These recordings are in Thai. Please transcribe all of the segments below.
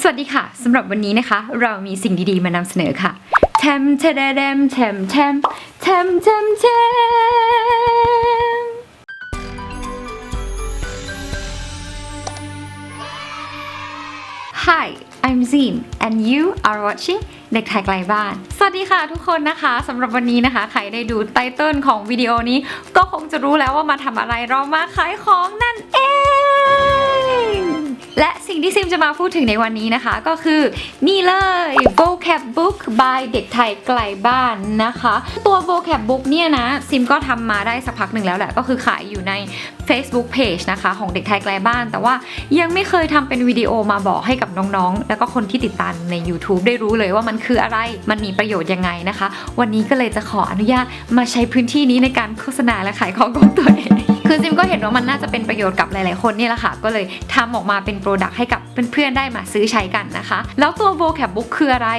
สวัสดีค่ะสำหรับวันนี้นะคะ เรามีสิ่งดีๆมานำเสนอค่ะแทมเทเดเดมแทมแทมแทมแทมแทม Hi I'm Zin and you are watching เด็กไทยไกลบ้าน สวัสดีค่ะทุกคนนะคะสำหรับวันนี้นะคะ ใครได้ดูไตเติลของวิดีโอนี้ ก็คงจะรู้แล้วว่ามาทำอะไรเรามาขายของนั่นเอง และสิ่งที่ซิมจะมาพูดถึงในวันนี้นะคะ ก็คือนี่เลย vocab book by เด็กไทยไกลบ้านนะคะ ตัว vocab book เนี่ยนะ ซิมก็ทำมาได้สักพักหนึ่งแล้วแหละ ก็คือขายอยู่ใน Facebook Page นะคะ ของเด็กไทยไกลบ้าน แต่ว่ายังไม่เคยทำเป็นวิดีโอมาบอกให้กับน้องๆ แล้วก็คนที่ติดตามใน YouTube ได้รู้เลยว่ามันคืออะไร มันมีประโยชน์ยังไงนะคะ วันนี้ก็เลยจะขออนุญาตมาใช้พื้นที่นี้ในการโฆษณาและขายของของตัวเอง คือซิมก็เห็นว่ามันน่าจะเป็นประโยชน์กับหลาย ๆ คนนี่แหละค่ะ ก็เลยทำออกมาเป็นโปรดักต์ให้กับเพื่อน ๆ ได้มาซื้อใช้กันนะคะ แล้วตัว vocab book คืออะไร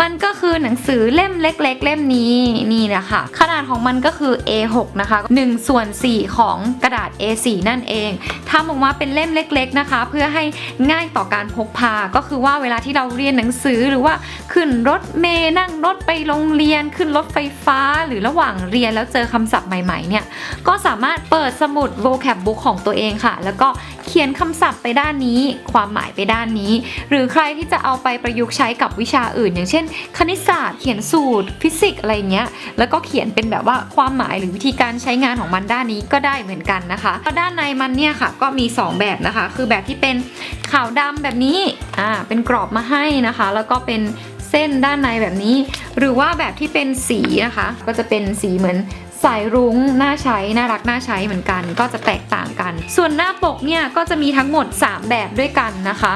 มันก็คือหนังสือเล่มเล็ก ๆ เล่มนี้นี่นะคะขนาดของมันก็คือ A6 นะคะ1ส่วน4ของกระดาษ A4 นั่นเองทำออกมาเป็นเล่มเล็ก ๆ นะคะ เพื่อให้ง่ายต่อการพกพา ก็คือว่าเวลาที่เราเรียนหนังสือหรือว่าขึ้นรถเมล์นั่งรถไปโรงเรียน ขึ้นรถไฟฟ้า หรือระหว่างเรียนแล้วเจอคำศัพท์ใหม่ ๆ เนี่ย ก็สามารถเปิดสมมุด vocab book ของตัวเองค่ะ แล้วก็เขียนคำศัพท์ไปด้านนี้ ความหมายไปด้านนี้ หรือใครที่จะเอาไปประยุกต์ใช้กับวิชาอื่น อย่างเช่น คณิตศาสตร์ เขียนสูตร ฟิสิกส์อะไรเงี้ย แล้วก็เขียนเป็นแบบว่าความหมายหรือวิธีการใช้งานของมันด้านนี้ก็ได้เหมือนกันนะคะแล้วด้านในมันเนี่ยค่ะก็มี 2 แบบนะคะ คือแบบที่เป็นขาวดำแบบนี้ อ่า เป็นกรอบมาให้นะคะ แล้วก็เป็นเส้นด้านในแบบนี้ หรือว่าแบบที่เป็นสีนะคะ ก็จะเป็นสีเหมือน สายรุ้งน่าใช้น่ารักน่าใช้เหมือนกัน ก็จะแตกต่างกัน ส่วนหน้าปกเนี่ยก็จะมีทั้งหมด 3 แบบด้วยกันนะคะ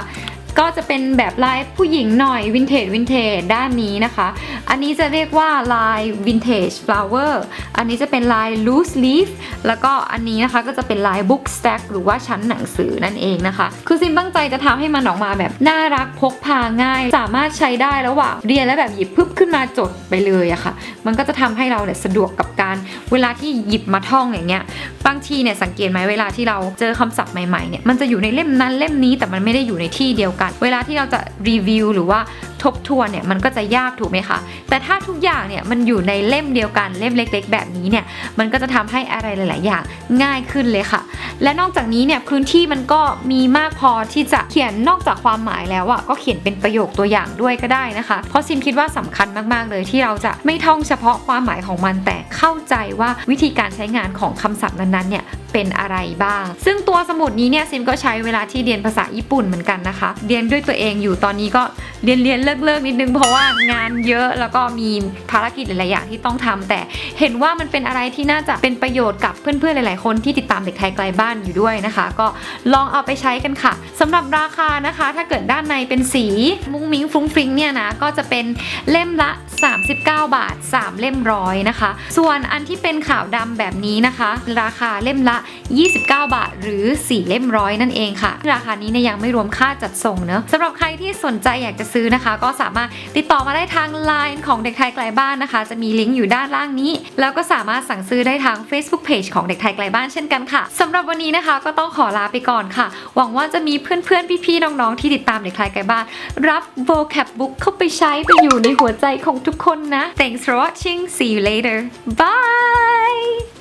ก็จะเป็นแบบลายผู้หญิงหน่อยวินเทจวินเทจด้านนี้นะคะ อันนี้จะเรียกว่าลายวินเทจฟลาวเวอร์อันนี้จะเป็นลาย loose leaf แล้วก็อันนี้นะคะก็จะเป็นลาย book stack หรือว่าชั้นหนังสือนั่นเองนะคะ คือซิมตั้งใจจะทำให้มันออกมาแบบน่ารักพกพาง่าย สามารถใช้ได้ระหว่างเรียนแล้วแบบหยิบพึบขึ้นมาจดไปเลยอะค่ะ มันก็จะทำให้เราเนี่ยสะดวกกับการเวลาที่หยิบมาท่องอย่างเงี้ย บางทีเนี่ยสังเกตไหมเวลาที่เราเจอคำศัพท์ใหม่ๆเนี่ยมันจะอยู่ในเล่มนั้นเล่มนี้แต่มันไม่ได้อยู่ในที่เดียวกันเวลาที่เราจะรีวิวหรือว่า ทบทวนเนี่ยมันก็จะยากถูกไหมคะ แต่ถ้าทุกอย่างเนี่ยมันอยู่ในเล่มเดียวกันเล่มเล็ก ๆ แบบนี้เนี่ยมันก็จะทำให้อะไรหลาย ๆ อย่างง่ายขึ้นเลยค่ะ และนอกจากนี้เนี่ยพื้นที่มันก็มีมากพอที่จะเขียนนอกจากความหมายแล้วอะก็เขียนเป็นประโยคตัวอย่างด้วยก็ได้นะคะ เพราะซิมคิดว่าสำคัญมาก ๆ เลยที่เราจะไม่ท่องเฉพาะความหมายของมันแต่เข้าใจว่าวิธีการใช้งานของคำศัพท์นั้น ๆ เนี่ยเป็นอะไรบ้าง ซึ่งตัวสมุดนี้เนี่ยซิมก็ใช้เวลาที่เรียนภาษาญี่ปุ่นเหมือนกันนะคะ เรียนด้วยตัวเองอยู่ตอนนี้ก็เรียนเรียนเลิกเลิกนิดนึงเพราะว่างานเยอะแล้วก็มีภารกิจหลายๆอย่างที่ต้องทำแต่เห็นว่ามันเป็นอะไรที่น่าจะเป็นประโยชน์กับเพื่อนๆหลายๆคนที่ติดตามเด็กไทยไกลบ้านอยู่ด้วยนะคะ ก็ลองเอาไปใช้กันค่ะสำหรับราคานะคะ ถ้าเกิดด้านในเป็นสีมุ้งมิ้งฟรุ้งฟริ้งเนี่ยนะก็จะเป็นเล่มละ39 บาท 3 เล่มร้อยนะคะ ส่วนอันที่เป็นขาวดำแบบนี้นะคะ ราคาเล่มละ 29 บาท หรือ 4 เล่มร้อยนั่นเองค่ะ ราคานี้เนี่ยยังไม่รวมค่าจัดส่งเนอะสำหรับใครที่สนใจอยากจะซื้อนะคะ ก็สามารถติดต่อมาได้ทาง Line ของเด็กไทยไกลบ้านนะคะ จะมีลิงก์อยู่ด้านล่างนี้ แล้วก็สามารถสั่งซื้อได้ทาง Facebook Page ของเด็กไทยไกลบ้านเช่นกันค่ะสำหรับวันนี้นะคะก็ต้องขอลาไปก่อนค่ะ หวังว่าจะมีเพื่อนๆพี่ๆน้องๆที่ติดตามเด็กไทยไกลบ้าน รับ vocab book เข้าไปใช้ไปอยู่ในหัวใจของทุกคนนะ Thanks for watching see you later bye